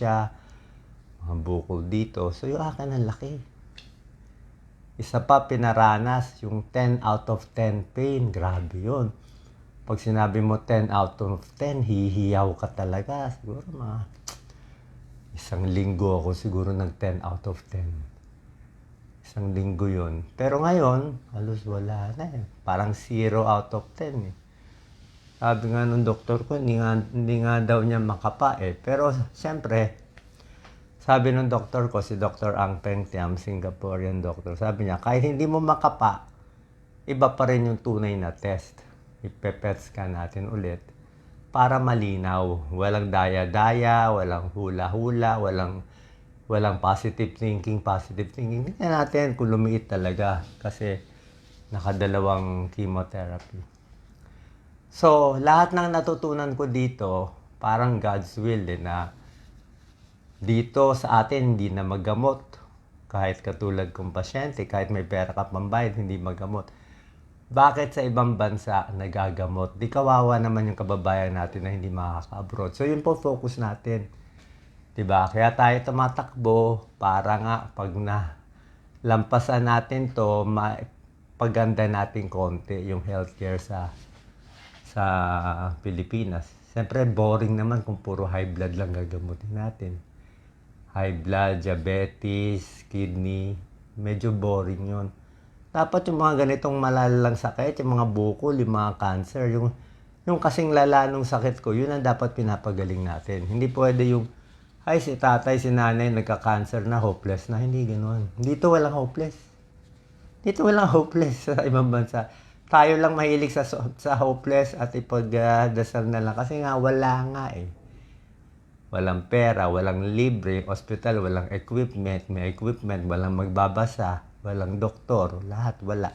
siya, mga bukol dito. So yung akin ang laki. Isa pa pinaranas, yung 10 out of 10 pain. Grabe yun. Pag sinabi mo 10 out of 10, hihiyaw ka talaga. Siguro mga isang linggo ako siguro nag 10 out of 10. Isang linggo yun. Pero ngayon, halos wala na eh. Parang 0 out of 10 eh. Sabi nga nung doktor ko, hindi nga, hindi nga daw niya makapa eh. Pero siyempre, sabi nung doktor ko, si Dr. Ang Peng Tiam, Singaporean doctor, sabi niya, kahit hindi mo makapa, iba pa rin yung tunay na test. Ipepet scan natin ulit para malinaw. Walang daya-daya, walang hula-hula, walang walang positive thinking, positive thinking. Tingnan natin kung lumiit talaga kasi nakadalawang chemotherapy. So, lahat ng natutunan ko dito, parang God's will eh, na dito sa atin hindi na magamot. Kahit katulad kong pasyente, kahit may pera ka pambayad, hindi magamot. Bakit sa ibang bansa nagagamot? Di kawawa naman yung kababayan natin na hindi makaka-abroad. So, yun po focus natin. 'Di ba? Kaya tayo tumatakbo para nga pag na lampasan natin to, paganda natin konti yung healthcare sa sa Pilipinas. Siyempre, boring naman kung puro high blood lang gagamutin natin. High blood, diabetes, kidney, medyo boring yon. Dapat yung mga ganitong malalang sakit, yung mga bukol, yung mga cancer, yung, yung kasing lala sakit ko, yun ang dapat pinapagaling natin. Hindi pwede yung, ay si tatay, si nanay, nagka-cancer na, hopeless na. Hindi ganoon. Dito walang hopeless. Dito walang hopeless sa ibang bansa. Tayo lang mahilig sa, sa hopeless at ipagdasal na lang. Kasi nga, wala nga eh. Walang pera, walang libre, hospital, walang equipment, may equipment, walang magbabasa, walang doktor, lahat wala.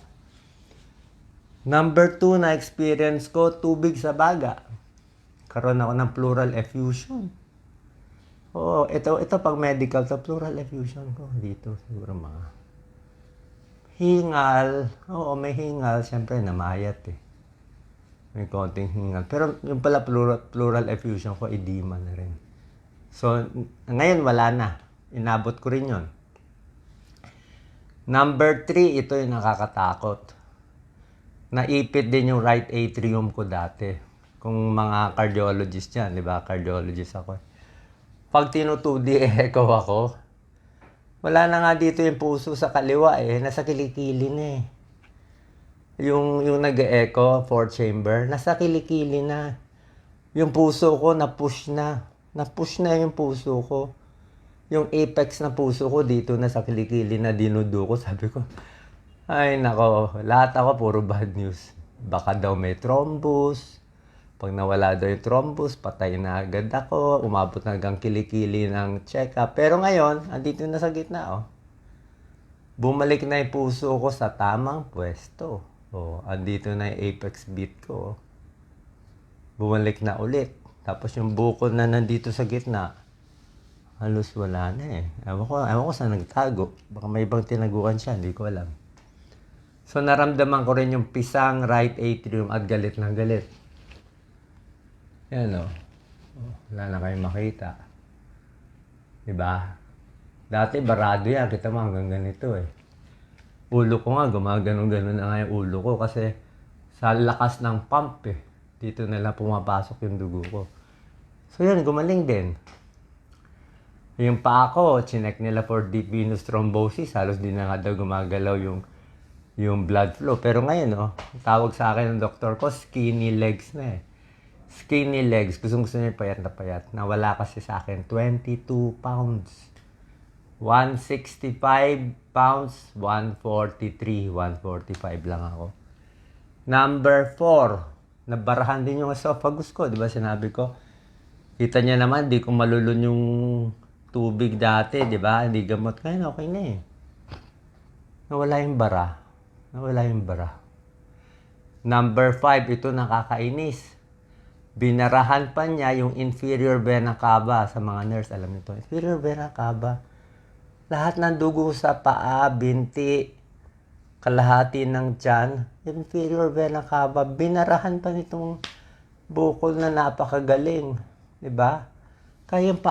Number two na experience ko, tubig sa baga. Karoon ako ng pleural effusion. Oo, ito, ito pag medical to pleural effusion ko dito siguro mga hingal. Oo, may hingal. Siyempre, namayat eh. May konting hingal. Pero yung pala pleural, pleural effusion ko, edema na rin. So, ngayon wala na. Inabot ko rin yon. Number three, ito yung nakakatakot. Naipit din yung right atrium ko dati. Kung mga cardiologist yan, di ba? Cardiologist ako. Pag tinutudi echo ako, wala na nga dito yung puso sa kaliwa eh. Nasa kilikili na eh. Yung, yung nag-echo, fourth chamber, nasa kilikili na. Yung puso ko, na-push na. Na-push na yung puso ko. Yung apex na puso ko dito na sa kilikili na dinudo ko. Sabi ko, ay nako, lahat ako puro bad news. Baka daw may thrombus. Pag nawala daw yung thrombus, patay na agad ako. Umabot na hanggang kilikili ng check-up. Pero ngayon, andito na sa gitna, oh. Bumalik na yung puso ko sa tamang pwesto. Oh, andito na yung apex beat ko. Oh. Bumalik na ulit. Tapos yung bukol na nandito sa gitna, halos wala na eh. Ewan ko, ewan ko saan nagtago. Baka may ibang tinaguan siya, hindi ko alam. So naramdaman ko rin yung pisang right atrium at galit na galit. Yan o. Oh, wala na kayong makita. Diba? Dati barado yan. Kita mo hanggang ganito eh. Ulo ko nga, gumaganon-ganon na nga yung ulo ko kasi sa lakas ng pump eh. Dito na lang pumapasok yung dugo ko. So yan, gumaling din. Yung pa ako, chinek nila for deep venous thrombosis. Halos di na nga daw gumagalaw yung yung blood flow. Pero ngayon, oh, tawag sa akin ng doktor ko, skinny legs na eh. Skinny legs. Gusto gusto niya payat na payat. Nawala kasi sa akin 22 pounds. 165 pounds, 143, 145 lang ako. Number 4, nabarahan din yung esophagus ko. Di ba sinabi ko? Kita niya naman, di ko malulun yung tubig dati, di ba? Hindi gamot. Ngayon, okay na eh. Nawala yung bara. Nawala yung bara. Number 5, ito nakakainis. Binarahan pa niya yung inferior vena cava sa mga nurse. Alam niyo to, inferior vena cava. Lahat ng dugo sa paa, binti, kalahati ng tiyan, inferior vena cava. Binarahan pa nitong bukol na napakagaling. 'Di ba? Kaya